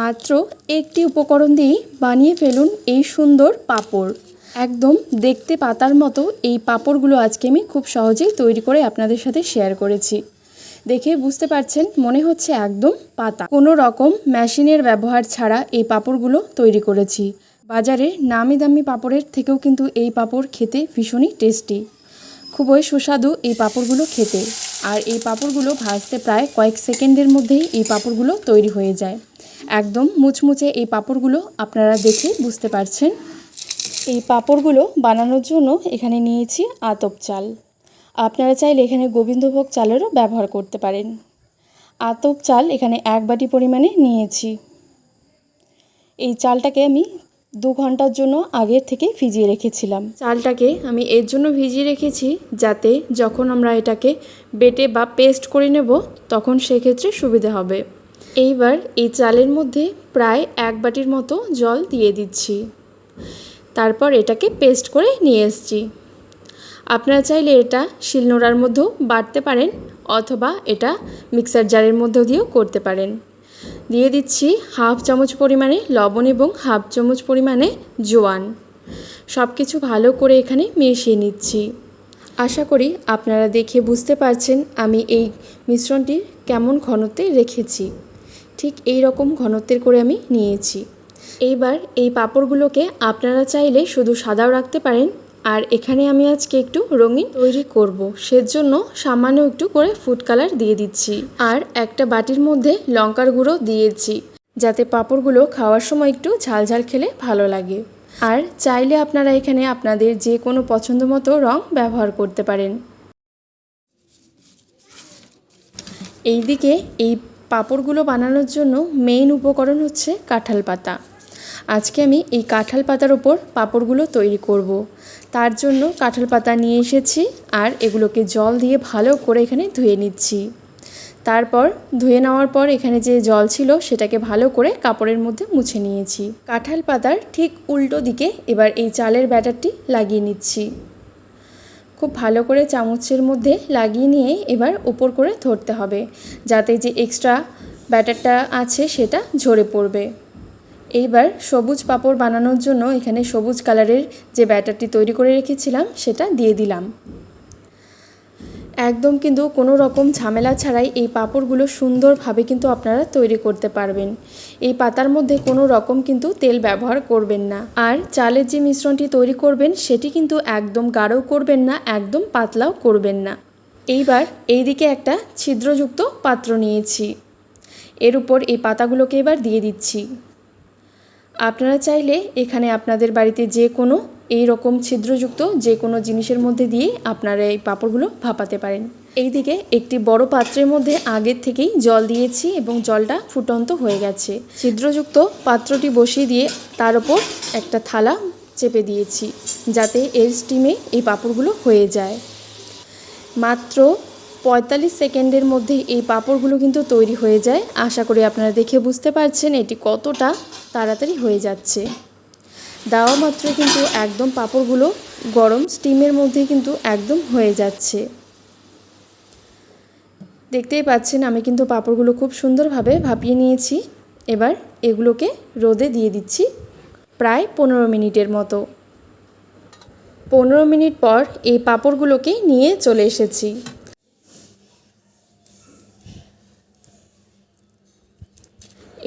মাত্র একটি উপকরণ দিয়েই বানিয়ে ফেলুন এই সুন্দর পাপড়। একদম দেখতে পাতার মতো এই পাপড়গুলো আজকে আমি খুব সহজেই তৈরি করে আপনাদের সাথে শেয়ার করেছি। দেখে বুঝতে পারছেন, মনে হচ্ছে একদম পাতা। কোনো রকম মেশিনের ব্যবহার ছাড়া এই পাপড়গুলো তৈরি করেছি। বাজারে নামি দামি পাপড়ের থেকেও কিন্তু এই পাপড় খেতে ভীষণই টেস্টি খুবই সুস্বাদু এই পাপড়গুলো খেতে। আর এই পাঁপড়গুলো ভাজতে প্রায় কয়েক সেকেন্ডের মধ্যেই এই পাঁপড়গুলো তৈরি হয়ে যায়। একদম মুচমুচে এই পাঁপড়গুলো আপনারা দেখে বুঝতে পারছেন। এই পাঁপড়গুলো বানানোর জন্য এখানে নিয়েছি আতপ চাল। আপনারা চাইলে এখানে গোবিন্দভোগ চালেরও ব্যবহার করতে পারেন। আতপ চাল এখানে এক বাটি পরিমাণে নিয়েছি। এই চালটাকে আমি দু ঘণ্টার জন্য আগের থেকে ভিজিয়ে রেখেছিলাম। চালটাকে আমি এর জন্য ভিজিয়ে রেখেছি যাতে যখন আমরা এটাকে বেটে বা পেস্ট করে নেব, তখন সেক্ষেত্রে সুবিধা হবে। এইবার এই চালের মধ্যে প্রায় এক বাটির মতো জল দিয়ে দিচ্ছি। তারপর এটাকে পেস্ট করে নিয়ে এসছি। আপনারা চাইলে এটা শিলনোড়ার মধ্যেও বাটতে পারেন, অথবা এটা মিক্সার জারের মধ্যেও দিয়েও করতে পারেন। দিয়ে দিচ্ছি হাফ চামচ পরিমাণে লবণ এবং হাফ চামচ পরিমাণে জোয়ান। সব কিছু ভালো করে এখানে মিশিয়ে নিচ্ছি। আশা করি আপনারা দেখে বুঝতে পারছেন আমি এই মিশ্রণটির কেমন ঘনত্বে রেখেছি। ঠিক এই রকম ঘনত্বের করে আমি নিয়েছি। এইবার এই পাঁপড়গুলোকে আপনারা চাইলে শুধু সাদাও রাখতে পারেন আর এখানে আমি আজকে একটু রঙিন তৈরি করব। সেজন্য সামান্য একটু করে ফুড কালার দিয়ে দিচ্ছি। আর একটা বাটির মধ্যে লঙ্কার গুঁড়ো দিয়েছি, যাতে পাঁপড়গুলো খাওয়ার সময় একটু ঝাল ঝাল খেলে ভালো লাগে। আর চাইলে আপনারা এখানে আপনাদের যে কোনো পছন্দ মতো রং ব্যবহার করতে পারেন। এইদিকে এই পাঁপড়গুলো বানানোর জন্য মেইন উপকরণ হচ্ছে কাঁঠাল পাতা। আজকে আমি এই কাঁঠাল পাতার ওপর পাঁপড়গুলো তৈরি করব। তার জন্য কাঁঠাল পাতা নিয়ে এসেছি আর এগুলোকে জল দিয়ে ভালো করে এখানে ধুয়ে নিচ্ছি। তারপর ধুয়ে নেওয়ার পর এখানে যে জল ছিল সেটাকে ভালো করে কাপড়ের মধ্যে মুছে নিয়েছি। কাঁঠাল পাতার ঠিক উল্টো দিকে এবার এই চালের ব্যাটারটি লাগিয়ে নিচ্ছি। খুব ভালো করে চামচের মধ্যে লাগিয়ে নিয়ে এবার ওপর করে ধরতে হবে, যাতে যে এক্সট্রা ব্যাটারটা আছে সেটা ঝরে পড়বে। এইবার সবুজ পাপড় বানানোর জন্য এখানে সবুজ কালারের যে ব্যাটারটি তৈরি করে রেখেছিলাম, সেটা দিয়ে দিলাম। একদম কিন্তু কোনো রকম ঝামেলা ছাড়াই এই পাঁপড়গুলো সুন্দরভাবে কিন্তু আপনারা তৈরি করতে পারবেন। এই পাতার মধ্যে কোনো রকম কিন্তু তেল ব্যবহার করবেন না। আর চালের যে মিশ্রণটি তৈরি করবেন, সেটি কিন্তু একদম গাঢ়ও করবেন না, একদম পাতলাও করবেন না। এইবার এইদিকে একটা ছিদ্রযুক্ত পাত্র নিয়েছি। এর উপর এই পাতাগুলোকে এবার দিয়ে দিচ্ছি। আপনারা চাইলে এখানে আপনাদের বাড়িতে যে কোনো এই রকম ছিদ্রযুক্ত যে কোনো জিনিসের মধ্যে দিয়ে আপনারা এই পাঁপড়গুলো ভাপাতে পারেন। এইদিকে একটি বড় পাত্রের মধ্যে আগের থেকেই জল দিয়েছি এবং জলটা ফুটন্ত হয়ে গেছে। ছিদ্রযুক্ত পাত্রটি বসিয়ে দিয়ে তার ওপর একটা থালা চেপে দিয়েছি, যাতে এর স্টিমে এই পাঁপড়গুলো হয়ে যায়। মাত্র পঁয়তাল্লিশ সেকেন্ডের মধ্যে এই পাঁপড়গুলো কিন্তু তৈরি হয়ে যায়। আশা করি আপনারা দেখে বুঝতে পারছেন এটি কতটা তাড়াতাড়ি হয়ে যাচ্ছে। দেওয়া মাত্র কিন্তু একদম পাঁপড়গুলো গরম স্টিমের মধ্যে কিন্তু একদম হয়ে যাচ্ছে। দেখতেই পাচ্ছেন আমি কিন্তু পাঁপড়গুলো খুব সুন্দরভাবে ভাপিয়ে নিয়েছি। এবার এগুলোকে রোদে দিয়ে দিচ্ছি প্রায় পনেরো মিনিটের মতো। পনেরো মিনিট পর এই পাঁপড়গুলোকে নিয়ে চলে এসেছি।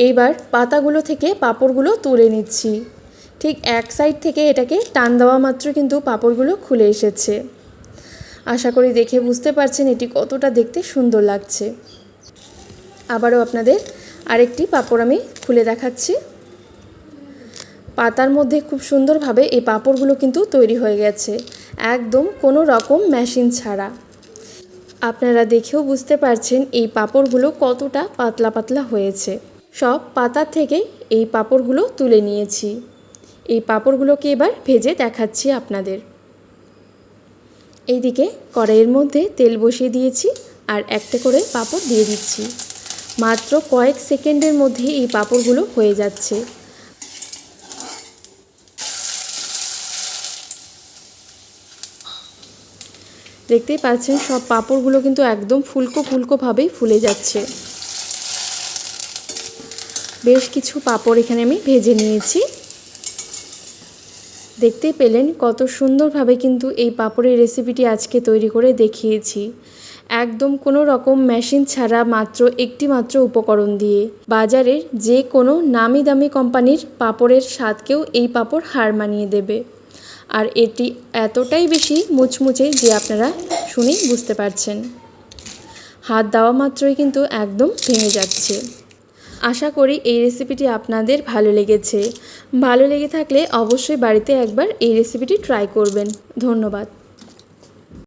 এইবার পাতাগুলো থেকে পাঁপড়গুলো তুলে নিচ্ছি। ঠিক এক সাইড থেকে এটাকে টান দেওয়া মাত্র কিন্তু পাঁপড়গুলো খুলে এসেছে। আশা করি দেখে বুঝতে পারছেন এটি কতটা দেখতে সুন্দর লাগছে। আবারও আপনাদের আরেকটি পাঁপড় আমি খুলে দেখাচ্ছি। পাতার মধ্যে খুব সুন্দরভাবে এই পাঁপড়গুলো কিন্তু তৈরি হয়ে গেছে। একদম কোনো রকম মেশিন ছাড়া। আপনারা দেখেও বুঝতে পারছেন এই পাঁপড়গুলো কতটা পাতলা পাতলা হয়েছে। সব পাতা থেকে এই পাঁপড়গুলো তুলে নিয়েছি। এই পাঁপড়গুলোকে এবার ভেজে দেখাচ্ছি আপনাদের। এইদিকে কড়াইয়ের মধ্যে তেল বসিয়ে দিয়েছি আর একটা করে পাঁপড় দিয়ে দিচ্ছি। মাত্র কয়েক সেকেন্ডের মধ্যে এই পাঁপড়গুলো হয়ে যাচ্ছে। দেখতেই পাচ্ছেন সব পাঁপড়গুলো কিন্তু একদম ফুলকো ফুলকোভাবেই ফুলে যাচ্ছে। বেশ কিছু পাপড় এখানে আমি ভেজে নিয়েছি। দেখতেই পেলেন কত সুন্দরভাবে কিন্তু এই পাপড়ের রেসিপিটি আজকে তৈরি করে দেখিয়েছি। একদম কোনো রকম মেশিন ছাড়া মাত্র একটি মাত্র উপকরণ দিয়ে। বাজারের যে কোনো নামি দামি কোম্পানির পাঁপড়ের স্বাদকেও এই পাপড় হার মানিয়ে দেবে। আর এটি এতটাই বেশি মুচমুচে যে আপনারা শুনেই বুঝতে পারছেন। হাত দেওয়া মাত্রই কিন্তু একদম ভেঙে যাচ্ছে। আশা করি এই রেসিপিটি আপনাদের ভালো লেগেছে। ভালো লেগে থাকলে অবশ্যই বাড়িতে একবার এই রেসিপিটি ট্রাই করবেন। ধন্যবাদ।